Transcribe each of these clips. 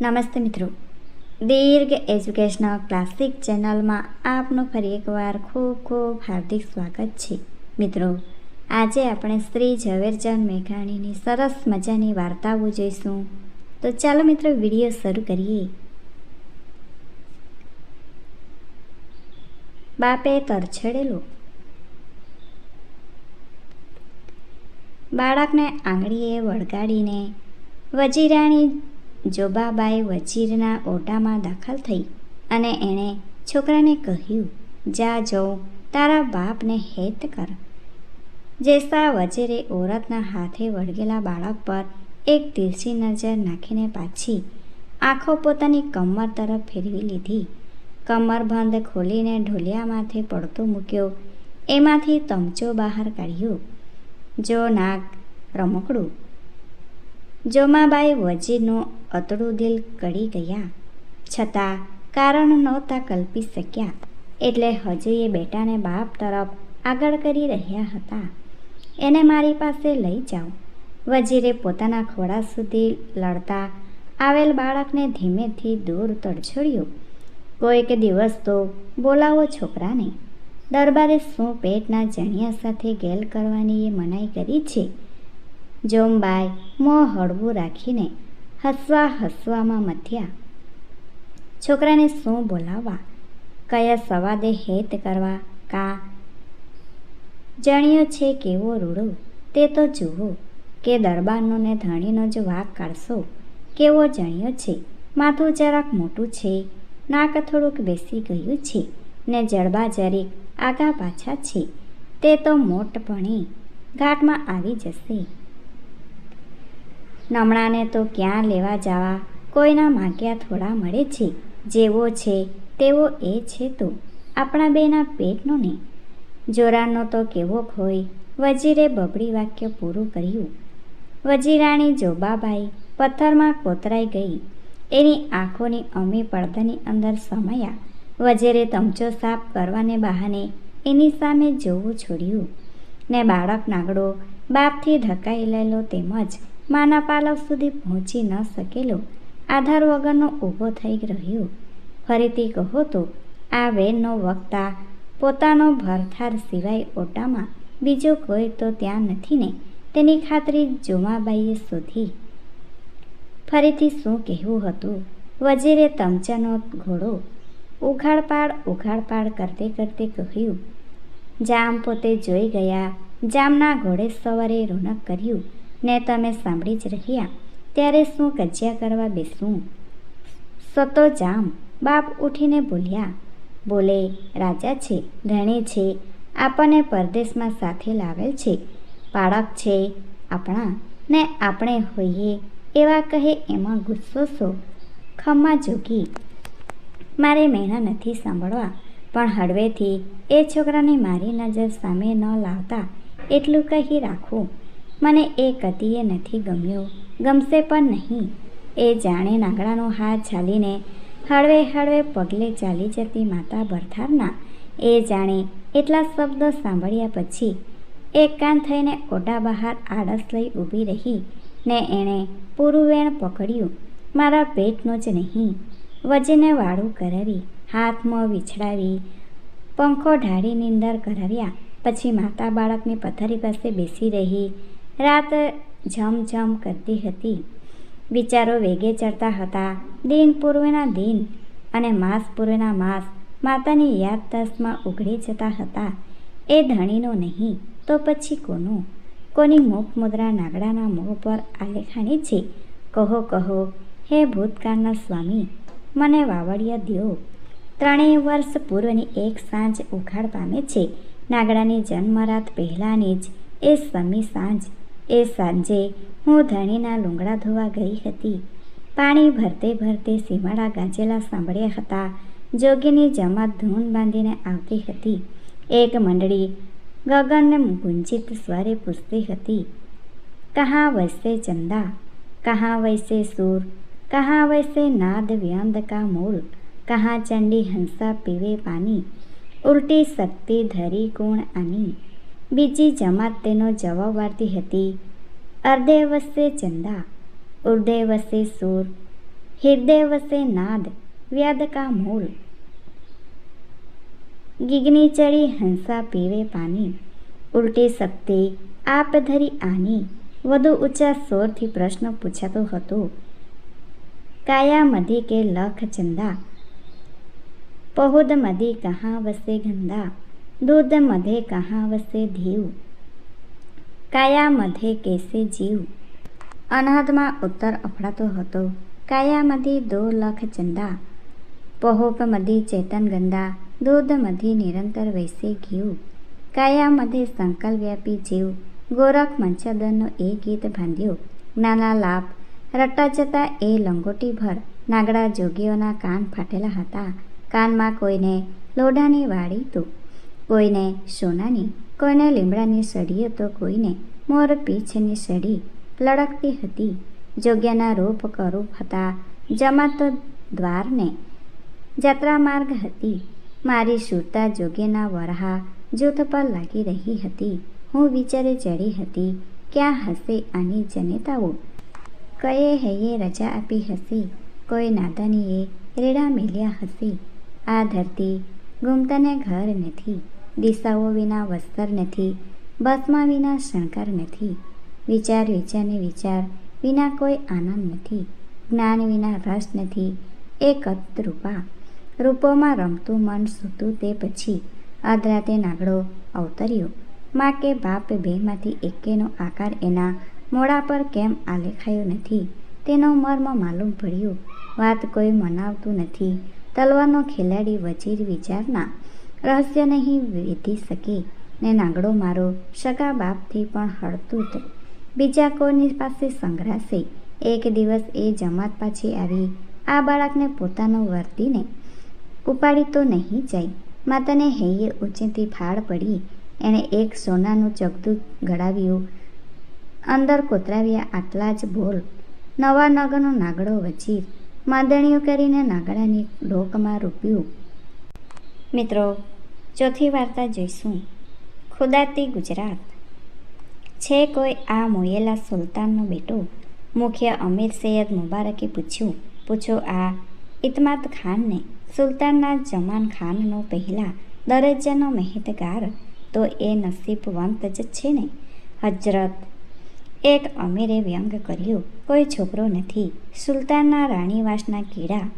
નમસ્તે મિત્રો. દીર્ઘ educational classic ચેનલમાં આપનું ફરી એકવાર ખૂબ ખૂબ હાર્દિક સ્વાગત છે. મિત્રો, આજે આપણે શ્રી ઝવેરચંદ મેઘાણીની સરસ મજાની વાર્તાઓ જોઈશું. તો ચાલો મિત્રો, વીડિયો શરૂ કરીએ. બાપે તરછેડેલો. બાળકને આંગળીએ વળગાડીને, વજીરાણી જોબાબાઈ વજીરના ઓરડામાં દાખલ થઈ અને એણે છોકરાને કહ્યું, જા જઉં તારા બાપને હેત કર. જેસા વજીરે ઓરતના હાથે વળગેલા બાળક પર એક તીરછી નજર નાખીને પાછી આંખો પોતાની કમર તરફ ફેરવી લીધી. કમરબંધ ખોલીને ઢોલિયામાંથી પડતો મૂક્યો. એમાંથી તમચો બહાર કાઢ્યો. જો નાક રમકડું જોમાબાઈ વજીરનું અતડું દિલ કડી ગયા. છતાં કારણ નહોતા કલ્પી શક્યા. એટલે હજુ એ બેટાને બાપ તરફ આગળ કરી રહ્યા હતા. એને મારી પાસે લઈ જાઓ. વજીરે પોતાના ખોળા સુધી લડતા આવેલ બાળકને ધીમેથી દૂર તડછોડ્યું. કોઈક દિવસ તો બોલાવો છોકરાને. દરબારે શું પેટના જણિયા સાથે ગેલ કરવાની એ મનાઈ કરી છે? જોમબાઈ મોં હળવું રાખીને હસવા હસવામાં મથ્યા. છોકરાને શું બોલાવવા? કયા સવાદે હેત કરવા કા? જણ્યો છે કેવો રૂડો, તે તો જુઓ કે દરબારનો ને ધણીનો જ વાક કાઢશો. કેવો જણ્યો છે? માથું જરાક મોટું છે. નાક થોડુંક બેસી ગયું છે ને જડબા જરીક આગા પાછા છે. તે તો મોટપણે ઘાટમાં આવી જશે. નમણાને તો ક્યાં લેવા જવા? કોઈના માગ્યા થોડા મળે છે. જેવો છે, તેવો એ છે તો. આપણા બેના પેટનો ને. જોરાનો તો કેવો ખોઈ વજીરે બબડી વાક્ય પૂરું કર્યું. વજીરાણી જોબાબાઈ પથ્થરમાં કોતરાઈ ગઈ. એની આંખોની અમી પડદાની અંદર સમાયા. વજીરે તમચો સાફ કરવાને બહાને એની સામે જોવું છોડ્યું. ને બાળક નાગડો બાપથી ઢકાયેલો તેમજ માના પાલવ સુધી પહોંચી ન શકેલો. આધાર વગરનો ઊભો થઈ રહ્યો. ફરીથી કહો તો, આ વેનનો વક્તા પોતાનો ભરથાર સિવાય ઓટામાં બીજો કોઈ તો ત્યાં નથી ને? તેની ખાતરી જોમાબાઈએ શોધી. ફરીથી શું કહેવું હતું? વજીરે તમચાનો ઘોડો ઉઘાડપાડ ઉઘાડપાડ કરતે કરતે કહ્યું, જામ પોતે જોઈ ગયા. જામના ઘોડે સવારે રોનક કર્યું. ને તમે સાંભળી જ રહ્યા. ત્યારે શું કજિયા કરવા બેસું? સતો જામ. બાપ ઉઠીને બોલ્યા, બોલે, રાજા છે, ધણી છે, આપણને પરદેશમાં સાથે લાવેલ છે બાળક છે, આપણા, ને આપણે હોઈએ, એવા કહે એમાં ગુસ્સો છો ખમ્મા જોગી. મારે મહેણા નથી સાંભળવા, પણ હળવેથી એ છોકરાને મારી નજર સામે ન લાવતા એટલું કહી રાખું. મને એ કતીએ નથી ગમ્યો, ગમશે પણ નહીં. એ જાણે નાગડાનો હાથ ચાલીને હળવે હળવે પગલે ચાલી જતી માતા ભરથારના. એ જાણે એટલા શબ્દો સાંભળ્યા પછી એક કાન થઈને ઓટા બહાર આળસ લઈ ઊભી રહી ને એણે પૂરું વેણ પકડ્યું. મારા પેટનું જ નહીં. વજને વાળું કરાવી, હાથમાં વિછડાવી, પંખો ઢાળી નીંદર કરાવ્યા. પછી માતા બાળકની પથારી પાસે બેસી રહી. રાત ઝમઝમ કરતી હતી. વિચારો વેગે ચડતા હતા. દિન પૂર્વેના દિન અને માસ પૂર્વેના માસ માતાની યાદદાસ્તમાં ઉઘડી જતા હતા. એ ધણીનો નહીં, તો પછી કોનું? કોની મુખ મુદ્રા નાગડાના મોં પર આલેખાણી છે? કહો કહો, હે ભૂતકાળના સ્વામી, મને વાવડિયા દો ત્રણેય વર્ષ પૂર્વની એક સાંજ ઉઘાડ પામે છે. નાગડાની જન્મરાત પહેલાંની જ એ સમી સાંજ એ સાંજે હું ધણીના લુંગડા ધોવા ગઈ હતી. પાણી ભરતે ભરતે સીમાડા ગાંજેલા સાંભળ્યા હતા. જોગીની જમાત ધૂન બાંધીને આવતી હતી. એક મંડળી ગગનને ગુંજિત સ્વરે પૂછતી હતી. કહા વૈસે ચંદા? કહાં વૈસે સૂર? કહા વૈસે નાદ વ્યંદ કા મૂલ કહા ચંડી હંસા પીવે પાની? ઉલટી શક્તિ ધરી કોણ આની? બીજી જમાત તેનો જવાબ વાળતી હતી, અર્ધે વસ્તે ચંદા, ઉર્ધે વસે સૂર હૃદય વસે નાદ, વ્યાદ કા મૂલ ગીગની ચડી હંસા પીવે પાણી, ઉલટી શક્તિ આપ ધરી આની, વધુ ઊંચા સ્વરથી પ્રશ્ન પૂછાતો હતો, કાયા મધી કે લખ ચંદા, પહોદ મધી કહા વસે ગંદા મધે કહા વસે ધીવ કાયા મધે કેસે જીવ અનાદમાં ઉત્તર અફડાતો હતો. કાયા મધી દો લખ ચંદા. પહોપ મધી ચેતન ગંદા. દૂધ મધી નિરંતર વૈસે ઘીવ કાયા મધે સંકલ વ્યાપી જીવ ગોરખ મંચદનનો એ ગીત બાંધ્યો નાના લાભ રટ્ટા જતા એ લંગોટી ભર. નાગડા જોગીઓના કાન ફાટેલા હતા. કાનમાં કોઈને લોઢાની વાળી તો કોઈને સોનાની, કોઈને લીમડાની સળીઓ તો કોઈને મોર પીછની સળી લડકતી હતી. જોગ્યાના રૂપ કરૂપ હતા. જમાત દ્વારને જાત્રા માર્ગ હતી. મારી સુરતા જોગ્યના વરહા જૂથ પર લાગી રહી હતી. હું વિચારે ચડી હતી, ક્યાં હશે આની જનેતાઓ? કયે હૈયે રજા આપી હશે? કોઈ નાદાનીએ રેડા મેલ્યા હશે? આ ધરતી ગુમતાને ઘર નથી. દિશાઓ વિના વસ્ત્ર નથી, બસમાં વિના શણકાર નથી, વિચાર વિચારને વિચાર વિના કોઈ આનંદ નથી, જ્ઞાન વિના રસ નથી એકત રૂપા, રૂપોમાં રમતું મન સૂતું તે પછી અધરાતે નાગડો અવતર્યો. મા કે બાપ બેમાંથી એકેનો આકાર એના મોડા પર કેમ આલેખાયો નથી? તેનો મર્મ માલુમ પડ્યો. વાત કોઈ મનાવતું નથી. તલવારનો ખેલાડી વજીર વિચારના રહસ્ય નહીં વેધી શકે. ને નાગડો મારો સગા બાપથી પણ હળતું બીજા કોઈની પાસે સંઘરાશે. એક દિવસ એ જમાત પાછી આવી. આ બાળકને પોતાનો વર્તીને ઉપાડી તો નહીં જાય. માતાને હૈયે ઊંચેથી ફાળ પડી. એણે એક સોનાનું ચગતું ગળાવ્યું. અંદર કોતરાવ્યા આટલા જ બોલ. નવા નગરનો નાગડો વચીર માંદણીઓ કરીને નાગડાની ડોકમાં રૂપ્યું. મિત્રો, ચોથી વાર્તા જોઈશું. ખુદાતી ગુજરાત. છે કોઈ આ મોયેલા સુલતાનનો બેટો? મુખ્ય અમીર સૈયદ મુબારકે પૂછ્યું, પૂછો આ ઇતમાદ ખાનને? સુલતાનના જમાન ખાનનો પહેલાં દરજ્જાનો મહેતગાર તો એ નસીબવંત જ છે ને? હજરત એક અમીરે વ્યંગ કર્યું, કોઈ છોકરો નથી. સુલતાનના રાણીવાસના કીડા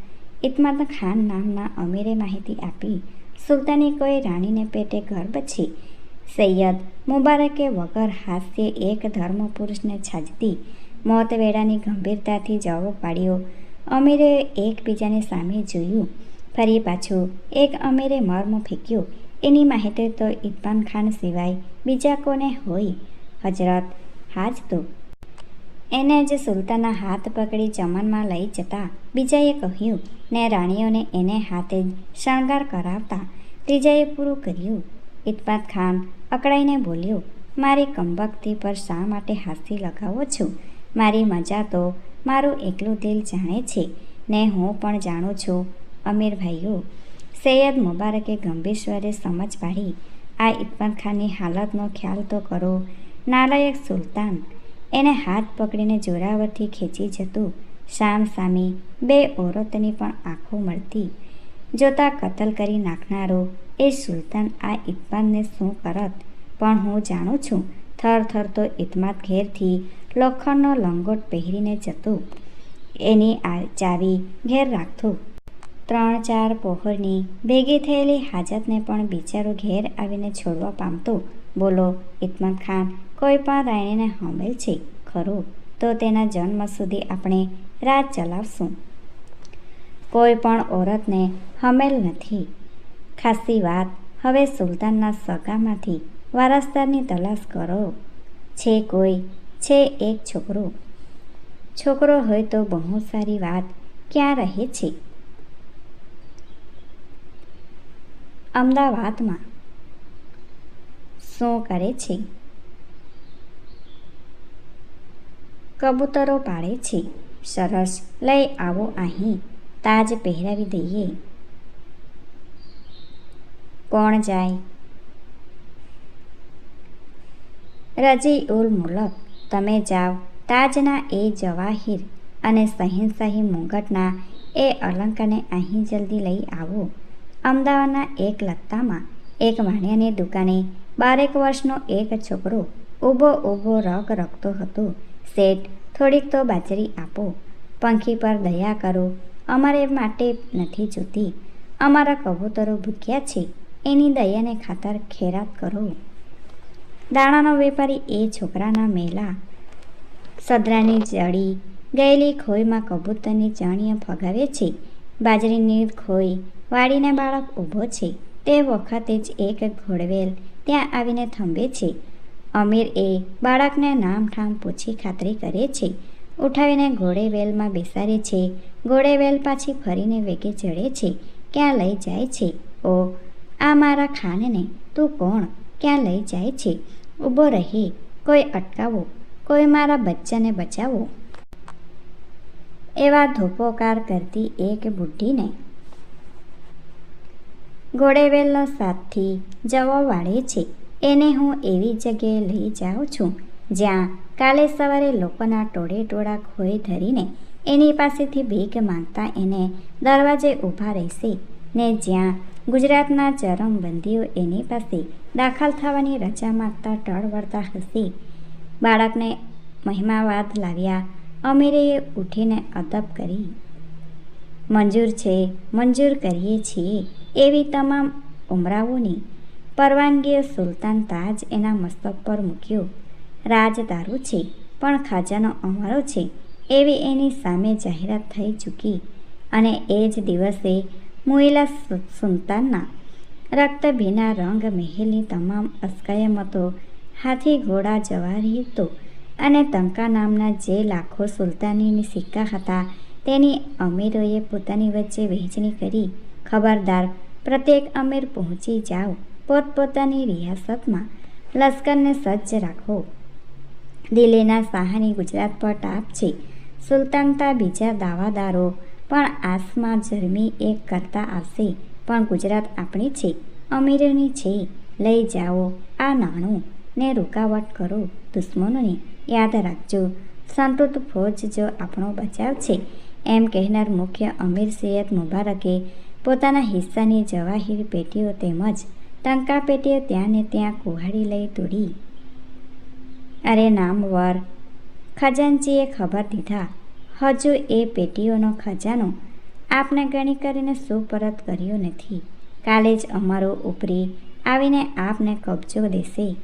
ઇતમાદ ખાન નામના અમીરે માહિતી આપી સુલતાની કોઈ રાણીને પેટે ગર્ભ છે. સૈયદ મુબારકે વગર હાસ્ય એક ધર્મ પુરુષને છાજતી મોત વેળાની ગંભીરતાથી જવાબ પાડ્યો. અમીરે એકબીજાની સામે જોયું. ફરી પાછું એક અમીરે મર્મ ફેંક્યો. એની માહિતી તો ઇરફાન ખાન સિવાય બીજા કોને હોય? હજરત હાજ તો એને જ સુલતાના હાથ પકડી ચમનમાં લઈ જતા બીજાએ કહ્યું, ને રાણીઓને એને હાથે શણગાર કરાવતા. ત્રીજાએ પૂરું કર્યું. ઇતબાત ખાન અકળાઈને બોલ્યો, મારી કંબકતી પર શા માટે હાથી લગાવો છો? મારી મજા તો મારું એકલું દિલ જાણે છે. ને હું પણ જાણું છું, અમીર ભાઈઓ. સૈયદ મુબારકે ગંભીર સ્વરે સમજ પાડી, આ ઇરફાન ખાનની હાલતનો ખ્યાલ તો કરો. નાલાયક સુલતાન એને હાથ પકડીને જોરાવરથી ખેંચી જતું સામ સામી બે ઓરતની પણ આંખો મળતી. જોતા કતલ કરી નાખનારો એ સુલતાન આ ઇતમાદને શું કરત? પણ હું જાણું છું, થર થર તો ઇતમાદ ઘેરથી લોખંડનો લંગોટ પહેરીને જતો. એની આ ચાવી ઘેર રાખતો. ત્રણ ચાર પહોરની ભેગી થયેલી હાજતને પણ બિચારો ઘેર આવીને છોડવા પામતો. બોલો, ઇતમાદ ખાન કોઈ પણ રાણીને હમેલ છે, ખરું, તો તેના જન્મ સુધી આપણે રાત ચલાવશું. કોઈ પણ ઓરતને હમેલ નથી. ખાસી વાત, હવે સુલતાનના સગામાંથી વારસદારની તલાશ કરો. છે કોઈ, છે એક છોકરો. છોકરો હોય તો બહુ સારી વાત, ક્યાં રહે છે? અમદાવાદમાં. શું કરે છે? કબૂતરો પાડે છે. સરસ. લઈ આવો અહીં. તાજ પહેરાવી દઈએ. કોણ જાય? રજી ઉલ મુલક, તમે જાઓ. તાજના એ જવાહીર અને સહીનશાહી મુંગટના એ અલંકારને અહીં જલ્દી લઈ આવો. અમદાવાદના એક લત્તામાં એક વાણિયાની દુકાને બારેક વર્ષનો એક છોકરો ઊભો ઊભો રગ રખતો હતો. શેઠ, થોડીક તો બાજરી આપો. પંખી પર દયા કરો. અમારે માટે નથી જોતી. અમારા કબૂતરો ભૂખ્યા છે. એની દયાને ખાતર ખેરાત કરો. દાણાનો વેપારી એ છોકરાના મેલા. સદરાની જડી ગયેલી ખોઈમાં કબૂતરની ચણીઓ ફગાવે છે. બાજરીની ખોઈ વાળીને બાળક ઊભો છે. તે વખતે જ એક ઘોડવેલ ત્યાં આવીને થંભે છે. અમીર એ બાળકને નામઠામ પૂછી ખાતરી કરે છે. ઉઠાવીને ઘોડેવેલમાં બેસાડે છે. ઘોડેવેલ પાછી ફરીને વેગે ચડે છે. ક્યાં લઈ જાય છે? ઓ, આ મારા ખાનને તું કોણ? ક્યાં લઈ જાય છે? ઊભો રહી. કોઈ અટકાવો. કોઈ મારા બચ્ચાને બચાવો. એવા ધોપોકાર કરતી એક બુઢીને ઘોડેવેલનો સાથથી જવા વાળે છે. એને હું એવી જગ્યાએ લઈ જાઉં છું જ્યાં કાલે સવારે લોકોના ટોળે ટોળા ખોઈ ધરીને એની પાસેથી ભીખ માંગતા એને દરવાજે ઊભા રહેશે ને જ્યાં ગુજરાતના ચરમબંધીઓ એની પાસે દાખલ થવાની રજા માગતા ટળ વળતા હશે. બાળકને મહિમાવાદ લાવ્યા અમીરેએ ઉઠીને અદબ કરી, મંજૂર છે, મંજૂર કરીએ છીએ એવી તમામ ઉમરાઓની પરવાનગીઓ સુલતાન તાજ એના મસ્તક પર મૂક્યો. રાજદારો છે, પણ ખાજાનો અમારો છે. એવી એની સામે જાહેરાત થઈ ચૂકી અને એ જ દિવસે મુઈલા સુલતાનના રક્તભીના રંગ મહેલની તમામ અસ્કાયમતો હાથી ઘોડા જવારીતો અને તંકા નામના જે લાખો સુલતાનીની સિક્કા હતા તેની અમીરોએ પોતાની વચ્ચે વહેંચણી કરી. ખબરદાર, પ્રત્યેક અમીર પહોંચી જાઓ. પોતપોતાની રિયાસતમાં લશ્કરને સજ્જ રાખો દિલ્હીના શાહની ગુજરાત પર ટાપ છે. સુલતાનતા બીજા દાવાદારો, પણ આસમાં જર્મી એક કરતા આવશે. પણ ગુજરાત આપણી છે. અમીરોની છે. લઈ જાઓ. આ નાણું. ને રૂકાવટ કરો. દુશ્મનોને યાદ રાખજો. સંતુત ફોજ જો આપણો બચાવ છે. એમ કહેનાર મુખ્ય અમીર સૈયદ મુબારકે પોતાના હિસ્સાની જવાહીર પેટીઓ તેમજ ટંકા પેટે ત્યાં ને ત્યાં કુહાડી લઈ તોડી અરે નામવર ખજાનચીએ ખબર દીધા. હજુ એ પેટીઓનો ખજાનો આપને ગણી કરીને સુપરત કર્યો નથી. કાલે જ અમારો ઉપરી આવીને આપને કબજો દેશે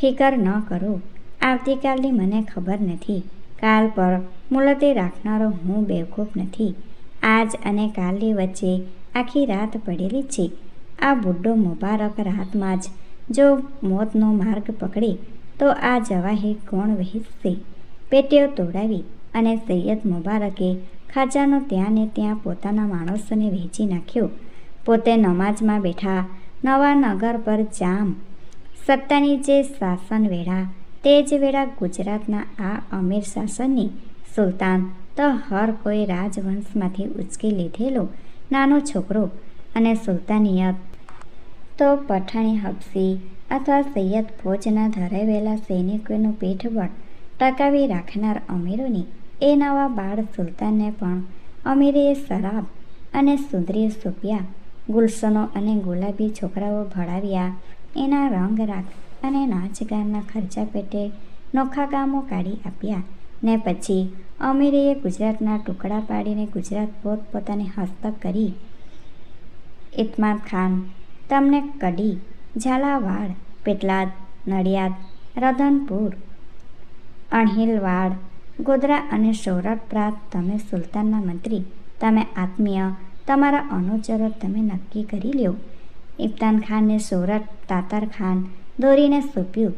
ફિકર ન કરો, આવતીકાલની મને ખબર નથી. કાલ પર મુલતી રાખનારો હું બેવકૂફ નથી. આજ અને કાલની વચ્ચે આખી રાત પડેલી છે. આ બુઢો મુબારક રાતમાં જ. જો મોતનો માર્ગ પકડે, તો આ જવાહી કોણ વહેંચશે? પેટીઓ તોડાવી અને સૈયદ મુબારકે ખાજાનો ત્યાં ને ત્યાં પોતાના માણસોને વહેંચી નાખ્યો. પોતે નમાજમાં બેઠા, નવા નગર પર જામ. સત્તાની જે શાસન વેળા, તે જ વેળા ગુજરાતના આ અમીર શાસનની સુલતાન તો હર કોઈ રાજવંશમાંથી ઉચકી લીધેલો. નાનો છોકરો અને સુલતાનિયત તો પઠાણી હબસી અથવા સૈયદ ફોજના ધરાવેલા સૈનિકોનું પીઠબળ ટકાવી રાખનાર અમીરોની એ નવા બાળ સુલતાનને પણ અમીરે શરાબ અને સુંદરી સુપિયા, ગુલશનો અને ગુલાબી છોકરાઓ ભળાવ્યા. એના રંગ રાખ અને નાચગાનના ખર્ચા પેટે નોખા ગામો કાઢી આપ્યા ને પછી અમીરીએ ગુજરાતના ટુકડા પાડીને ગુજરાત પોતપોતાને હસ્તક કરી ઇતમાદ ખાન, તમને કડી ઝાલાવાડ, પેટલાદ, નડિયાદ, રધનપુર, અણહિલવાડ, ગોધરા અને સૌરાઠ પ્રાંત તમે સુલતાનના મંત્રી, તમે આત્મીય, તમારા અનુચરો તમે નક્કી કરી લ્યો. ઇફતાન ખાનને સૌરાઠ, તાતાર ખાન, દોરીને સોંપ્યું.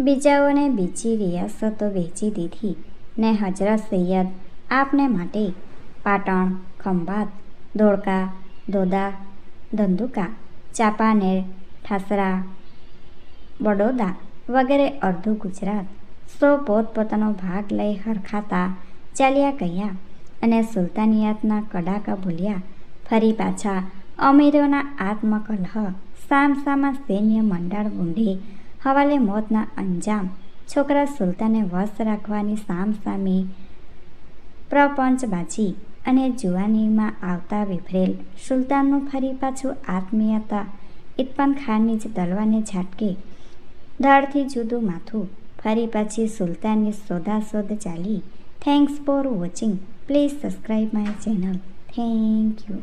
બીજાઓને બીજી રિયાસતો વેચી દીધી. ને હજરત સૈયદ આપને માટે પાટણ, ખંભાત, ધોળકા દોદા ધંધુકા ચાંપાનેર ઠાસરા, બડોદા વગેરે અડધું ગુજરાત. સૌ પોતપોતાનો ભાગ લઈ હરખાતા ચાલ્યા ગયા અને સુલતાનિયાતના કડાકા ભૂલ્યા. ફરી પાછા અમીરોના આત્મકલહ, સામસામા સૈન્ય મંડળ ગુંડી, હવાલે મોતના અંજામ, છોકરા સુલતાને વશ રાખવાની સામસામી પ્રપંચબાજી અને જુવાનીમાં આવતા વિફરેલ સુલતાનનું ફરી પાછું આત્મીયતા ઇતપાન ખાનની જ તલવાને ઝાટકે. ધડથી જુદું માથું ફરી પાછી સુલતાનની સોદાસોદ ચાલી. Thanks for watching please subscribe my channel thank you